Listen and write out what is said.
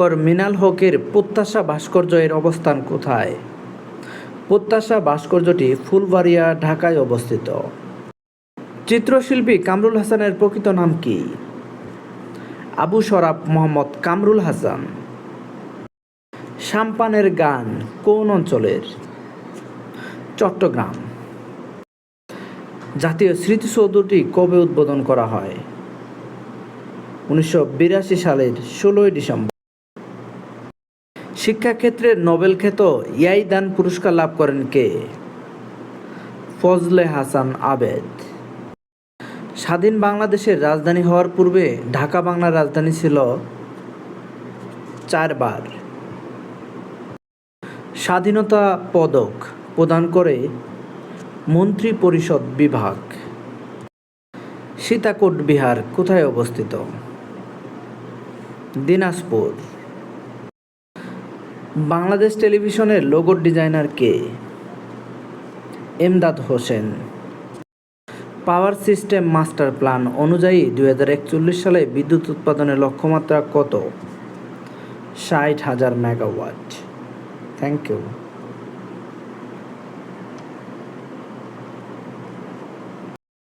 কর মিনাল হকের প্রত্যাশা ভাস্কর্য এর অবস্থান কোথায়? প্রত্যাশা ভাস্কর্যটি ফুলবাড়িয়া, ঢাকায় অবস্থিত। চিত্রশিল্পী কামরুল হাসানের প্রকৃত নাম কি? আবু শরাফ মোহাম্মদ কামরুল হাসান। সাম্পানের গান কোন অঞ্চলের? চট্টগ্রাম। জাতীয় স্মৃতিসৌধটি কবে উদ্বোধন করা হয়? উনিশশো বিরাশি সালের ষোলোই ডিসেম্বর। শিক্ষাক্ষেত্রে নোবেল খ্যাত ইয়াইদান পুরস্কার লাভ করেন কে? ফজলে হাসান আবেদ। স্বাধীন বাংলাদেশের রাজধানী হওয়ার পূর্বে ঢাকা বাংলার রাজধানী ছিল চারবার। স্বাধীনতা পদক প্রদান করে মন্ত্রী পরিষদ বিভাগ। সীতাকোট বিহার কোথায় অবস্থিত? দিনাজপুর। বাংলাদেশ টেলিভিশনের লোগোর ডিজাইনার কে? Emdad Hossain. Power system master plan অনুযায়ী দু হাজার একচল্লিশ সালে বিদ্যুৎ উৎপাদনের লক্ষ্যমাত্রা কত? ষাট হাজার মেগাওয়াট থ্যাংক ইউ